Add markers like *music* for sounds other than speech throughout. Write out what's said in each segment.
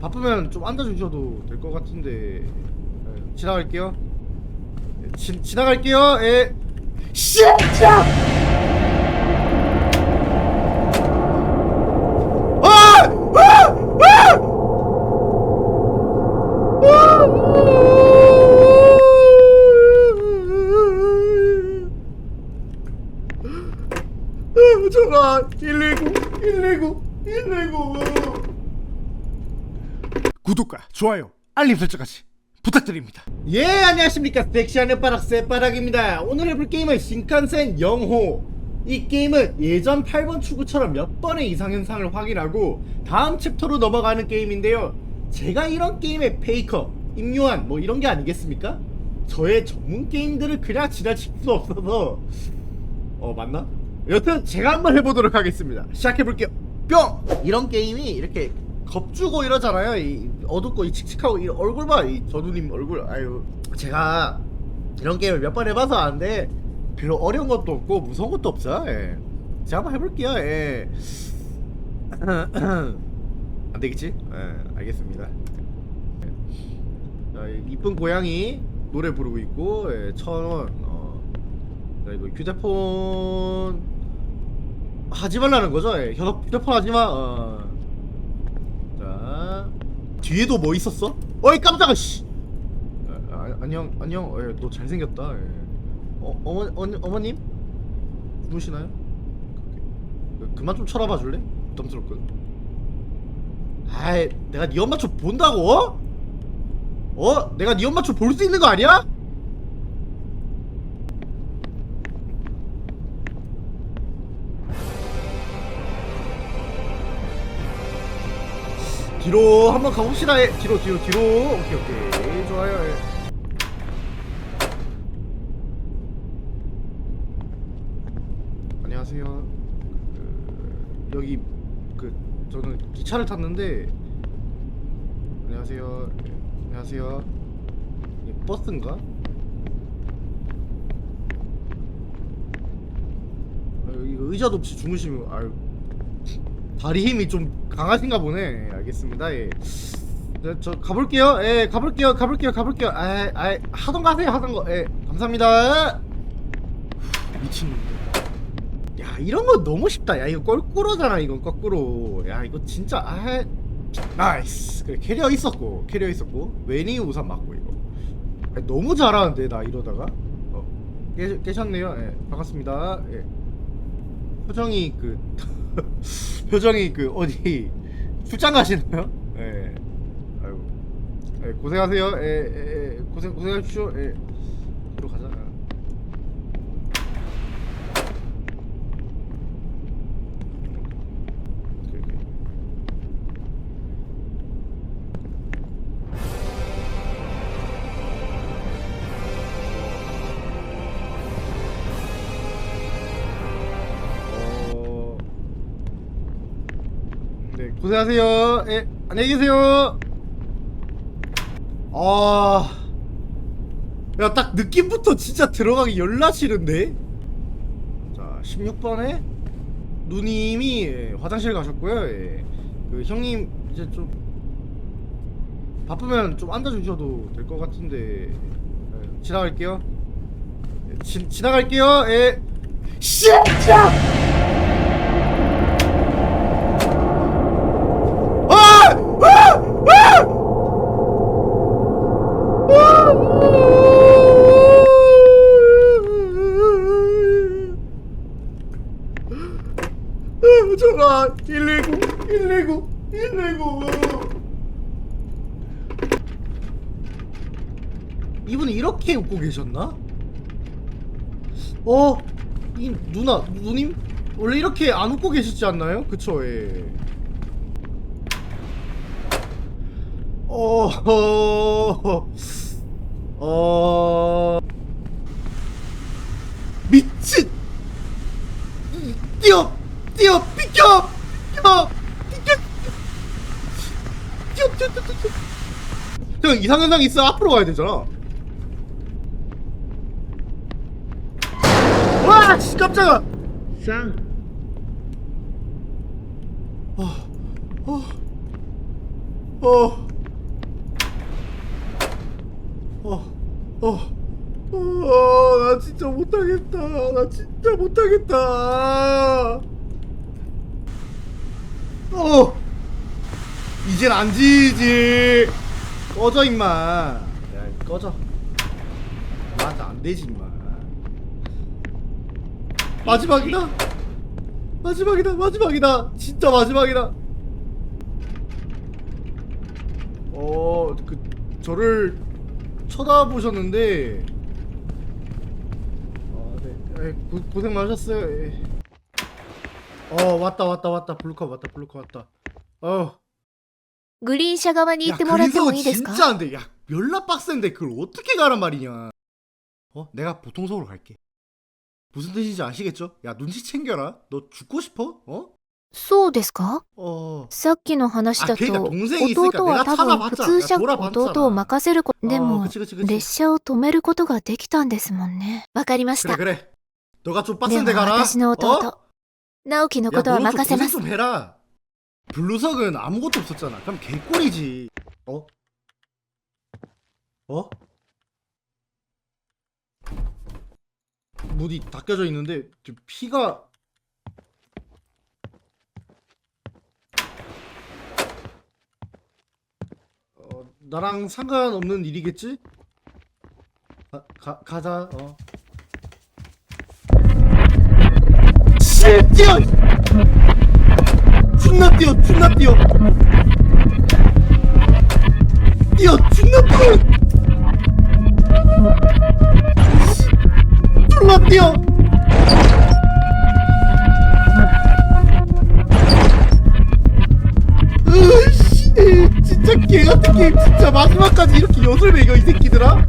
바쁘면 좀 앉아주셔도 될 것 같은데 예, 지나갈게요 예, 지, 지나갈게요 예 진짜 아! 아! 아! 아, 전화 119 119 119 구독과 좋아요 알림 설정까지 부탁드립니다. 예 안녕하십니까. 섹시한 햇바락 쎄바락입니다. 오늘 해볼 게임은 신칸센 영호. 이 게임은 예전 8번 출구처럼 몇 번의 이상 현상을 확인하고 다음 챕터로 넘어가는 게임인데요. 제가 이런 게임의 페이커 임요한 뭐 이런 게 아니겠습니까? 저의 전문 게임들을 그냥 지나칠 수 없어서. 어 맞나? 여튼 제가 한번 해보도록 하겠습니다. 시작해볼게요. 뿅! 이런 게임이 이렇게 겁주고 이러잖아요 이 어둡고 이 칙칙하고 이 얼굴 봐 이 저두님 얼굴 아유 제가 이런 게임을 몇 번 해봐서 아는데 별로 어려운 것도 없고 무서운 것도 없어요 예. 제가 한번 해볼게요 예. *clears throat* 안 되겠지? 예, 알겠습니다 자, 이 이쁜 고양이 노래 부르고 있고 예, 천원 어. 자, 이거 휴대폰 하지 말라는 거죠? 예, 휴대- 휴대폰 하지 마. 어. 자 뒤에도 뭐 있었어? 어이 깜짝아 씨. 아, 아, 안녕 안녕. 예, 너 잘생겼다. 예. 어 어머 어, 어머님 주무시나요? 그- 그만 좀 쳐다봐 줄래? 부담스럽거든. 아이 내가 네 엄마 좀 본다고? 어? 어? 내가 네 엄마 좀 볼 수 있는 거 아니야? 뒤로 한번 가봅시다. 예. 뒤로 뒤로 뒤로. 오케이 오케이 좋아요. 예. 안녕하세요. 그, 여기 그 저는 기차를 탔는데 안녕하세요. 예, 안녕하세요. 이 버스인가? 아, 여기 의자도 없이 주무시면 아유 다리 힘이 좀 강하신가 보네. 예, 알겠습니다. 예. 네, 저 가볼게요. 예, 가볼게요. 가볼게요. 가볼게요. 아, 아, 하던 거 하세요. 하던 거. 예, 감사합니다. 미친. 야, 이런 거 너무 쉽다. 야, 이거 꼴꾸로잖아. 이건 거꾸로. 야, 이거 진짜 아, 나이스. 그래, 캐리어 있었고, 캐리어 있었고, 웨니 우산 맞고 이거. 아, 너무 잘하는데 나 이러다가. 어, 깨, 깨셨네요. 예, 반갑습니다. 예. 표정이 그 *laughs* 표정이 그 어디 출장 가시나요? 예. 아이고. 예, 고생하세요. 예, 예, 예, 고생 고생하십시오. 예. 뒤로 가자. 고생하세요. 예, 안녕히 계세요. 아, 야, 딱 느낌부터 진짜 들어가기 열나 싫은데? 자, 16번에 누님이 예, 화장실 가셨고요. 예. 그 형님 이제 좀 바쁘면 좀 앉아 주셔도 될 것 같은데 예, 지나갈게요. 예, 지, 지나갈게요. 예. 진짜! 아! 아! 아! 아, 전화 119 119 119 이분이 이렇게 웃고 계셨나? 어? 이 누나 누님 원래 이렇게 안 웃고 계시지 않나요? 그쵸 예. 어, 어, *laughs* 어, 미친! 뛰어! 뛰어! 비켜! 비켜! 비켜! 뛰어! 뛰어! 뛰어! 뛰어! 형 이상현상 있어 앞으로 가야 되잖아. 와! 씨, 깜짝아! 쌍 어, 어. 어. 어. 어. 어, 나 진짜 못하겠다. 나 진짜 못하겠다. 어. 이젠 안 지지. 꺼져 임마. 야, 꺼져. 나한테 안 되지 임마. 마지막이다. 마지막이다. 마지막이다. 진짜 마지막이다. 어, 그 저를 쳐다보셨는데 어, 네. 에, 고, 고생 많으셨어요. 예. 어, 왔다 왔다 왔다. 블루컵 왔다. 블루컵 왔다. 어. グリーン車側に行 야, ってもらっても 그린서가 いいですか 진짜 안 돼. 야, 연락 빡센데 그걸 어떻게 가란 말이냐. 어? 내가 보통석으로 갈게. 무슨 뜻인지 아시겠죠? 야, 눈치 챙겨라. 너 죽고 싶어? 어? そうですか 어. さっきの話だあ結と構동생이있으니까 弟は 내가 多分 찾아봤잖아. 普通車 내가 돌아봤잖아. 弟を任せるこで 어, も 그치, 그치, 그치. 列車を止めることができたんですもんねわかりまし 그래 た 그래. 너가 좀 で 빡센데 も 가라. 私の弟、 어? 直樹の 야, ことは 너는 좀 任せま 고생 す 좀 해라. 블루석은 아무것도 없었잖아. 그럼 개꿀이지. 어? 어? 문이 닦여져 있는데 지금 피가 어, 나랑 상관없는 일이겠지? 가, 가 가자. 어. 씨, 뛰어! 존나 뛰어, 존나 뛰어! 뛰어, 존나 뛰어! 씨, 존나 뛰어! 으씨, 진짜 개 같은 게임 진짜 마지막까지 이렇게 엿을 매겨 이 새끼들아?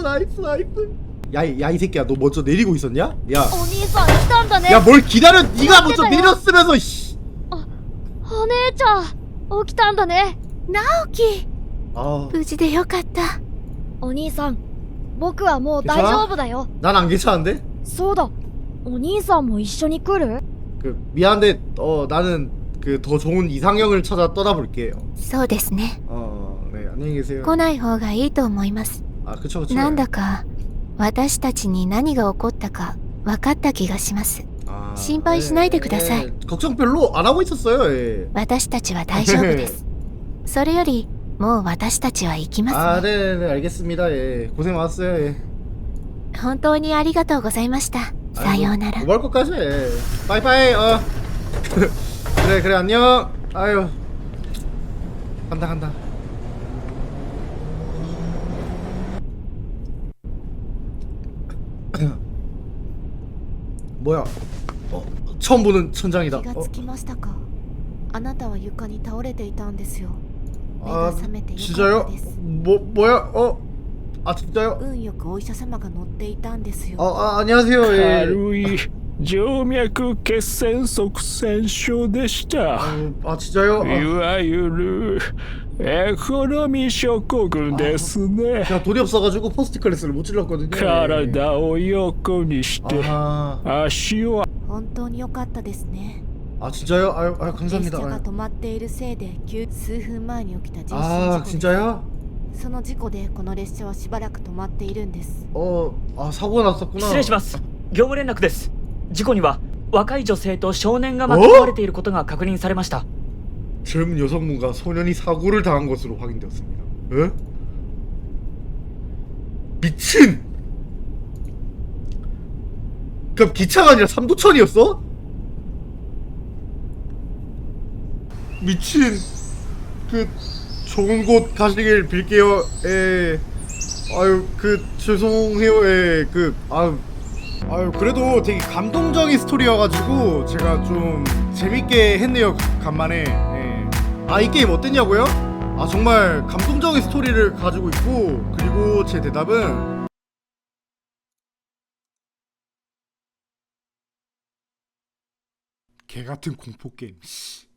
나이스 나이스 나이스 야이 새끼야 너 먼저 내리고 있었냐? 야 お兄さん来たんだね 야 뭘 기다려 네가 먼저 待ってたよ 내렸으면서 씨. お姉ちゃん起きたんだね直樹 아, 無事でよかったお兄さん僕はもう大丈夫だよ 난 안 괜찮은데? そうだお兄さんも一緒に来る 그 미안한데 어 나는 그 더 좋은 이상형을 찾아 떠나볼게요. そうですね 어, 네 안녕히 계세요. 来ない方がいいと思います 아 그쵸 그쵸. なんだか私たちに何が起こったか分かった気がします 아, 心配しないでください 예, 걱정 별로 안 하고 있었어요. 예. 私たちは大丈夫です*laughs* それよりもう私たちは行きます 아 ね 네네 알겠습니다. 예. 고생 많았어요. 예. 本当にありがとうございましたさようなら 뭐 할 것까지. 예. 빠이빠이. 어. *laughs* 그래 그래 안녕. 아유. 간다 간다. 뭐야? 어, 처음 보는 천장이다. 気が 어, つきましたかあなたは床に倒れていたんですよ目 아 が覚めてよかっ 진짜요? たです 뭐 뭐야? 어? 아 진짜요? 運よくお医者様が乗っていたんですよ 아, 아 안녕하세요. 예. 軽い静脈血栓塞栓症でした。 아유, 아 진짜요? い 아, わゆる エコノミー諸国ですね。 제가 돈이 없어가지고 퍼스트 클래스를 못 질렀거든요. 예. 体を横にして、 아, 足を本当に良かったですね 아 진짜요? 아유, 아유 列 감사합니다. 車が 아유. 止まっているせいで急数分前に起きた人身 아 事故です 진짜요? その事故でこの列車はしばらく止まっているんです 어, 아 사고가 났었구나. 失礼します業務連絡です事故には若い女性と少年が巻き込まれていることが確認されました 젊은 여성분과 소년이 사고를 당한 것으로 확인되었습니다. 에? 미친! 그럼 기차가 아니라 삼도천이었어? 미친! 그 좋은 곳 가시길 빌게요. 에. 아유 그 죄송해요. 에. 그 아유 아유 그래도 되게 감동적인 스토리여가지고 제가 좀 재밌게 했네요 간만에 예. 아 이 게임 어땠냐고요? 아 정말 감동적인 스토리를 가지고 있고 그리고 제 대답은 개 같은 공포 게임. 씨.